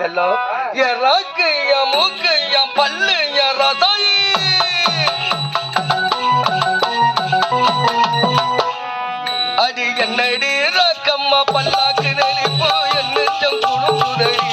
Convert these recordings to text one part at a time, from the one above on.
செல்லம். என் ராக்கு என் மூக்கு என் பல்லு என் ரசாயி அடி என்னடி ராக்கம்மா பல்லாக்கு நெளிப்போ என்ன நெஞ்சம் குழுங்குதடி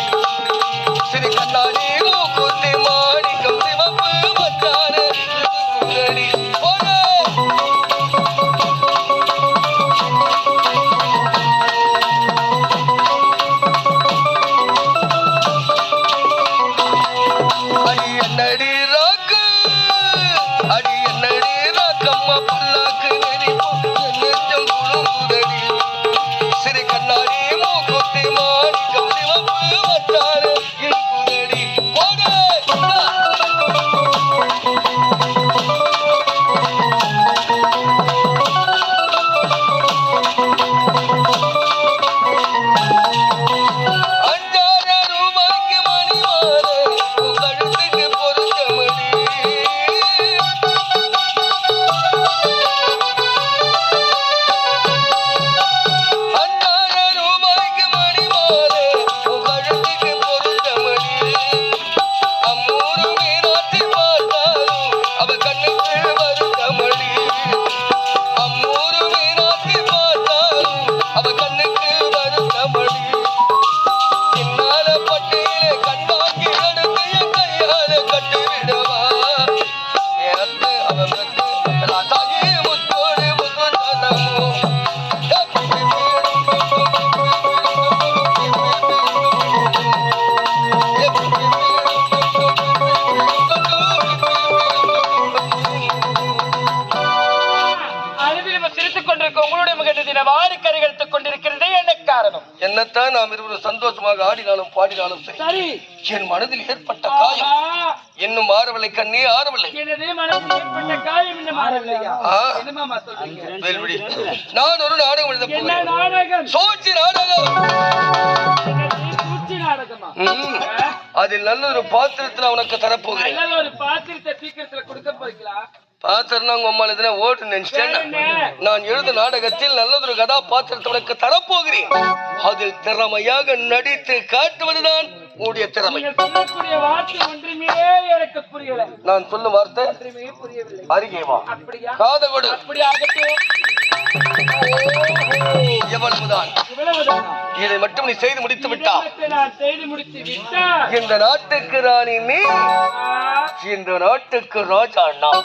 வாரி கரைகெடுத்துக் கொண்டிருக்கிறது என்ன காரணம். என்னத்தான் நாம் இருவரும் சந்தோஷமாக ஆடினாலும் பாடினாலும் சரி. என் மனதில் ஏற்பட்ட காயம். இன்னும் ஆறவில்லை கண்ணே ஆறவில்லை. எனது மனதில் ஏற்பட்ட காயம் இன்னும் மாறவில்லையா ஆ, என்னமாமா சொல்றீங்க? வேல்விழி. நான் ஒரு நாடகம் எழுத என்ன போகிறேன். நாடகம்? சோழ்ச்சி நாடகம். அதில் நல்ல ஒரு பாத்திரத்துல உனக்கு தரப்போகிறேன். நல்ல ஒரு பாத்திரத்தை சீக்கிரத்துல கொடுக்க போறீங்களா? பாத்திரம் எதுனா ஓட்டு சரிண்ணே. நான் எழுத நாடகத்தில் நல்லதொரு கதாபாத்திரத்தை உனக்கு தரப்போகிறேன். அதில் திறமையாக நடித்து காட்டுவதுதான் உன்னுடைய திறமை. நான் சொல்லும் வார்த்தை ஒன்றுமே புரியவில்லை. அருகே எவ்வளவுதான்? இதை மட்டும் நீ செய்து முடித்து விட்டா? இந்த நாட்டுக்கு ராணி நீ இந்த நாட்டுக்கு ராஜா நான்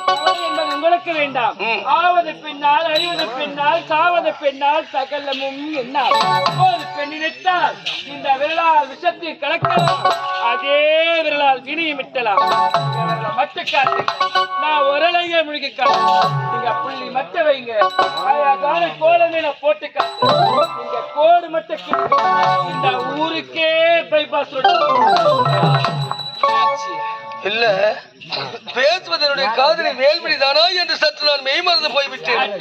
உங்களுக்கு வேண்டாம் ஆவது பெண்ணால் அழிவது பெண்ணால் சாவது பெண்ணால் சகலமும் என்ன ஒரு பெண்ணினைத்தால் இந்த விரலால் விஷத்தை கலக்கலாம் அதே விரலால் வினியும் விட்டலாம் மட்டுக்காட்டு நான் உரளைய முழுகி காட்டு நீங்க புள்ளி மத்த வைங்க. அழகான கோலமே நான் போட்டு காட்டு நீங்க கோடு மட்டும் கிட்டு இந்த ஊருக்கே பைபாஸ் இல்ல. பேசுவதனுடைய காதலி வேல்விழி தானா என்று சற்று நான் மெய்மறந்து போய்விட்டேன்.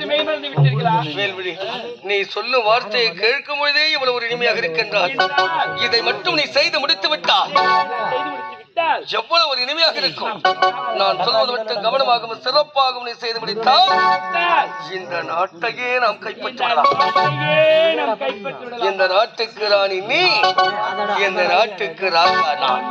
வேல்விழி நீ சொல்லும் வார்த்தையை கேட்கும் பொழுதே இவ்வளவு ஒரு இனிமையாக இருக்கின்றார் இதை மட்டும் நீ செய்து முடித்து விட்டால் எவ்வளவு ஒரு இனிமையாக இருக்கும். நான் சொல்வது மட்டும் கவனமாகவும் சிறப்பாகவும் நீ செய்து முடித்தால் இந்த நாட்டையே நாம் கைப்பற்றலாம் இந்த நாட்டுக்கு ராணி நீ இந்த நாட்டுக்கு ராஜா நான்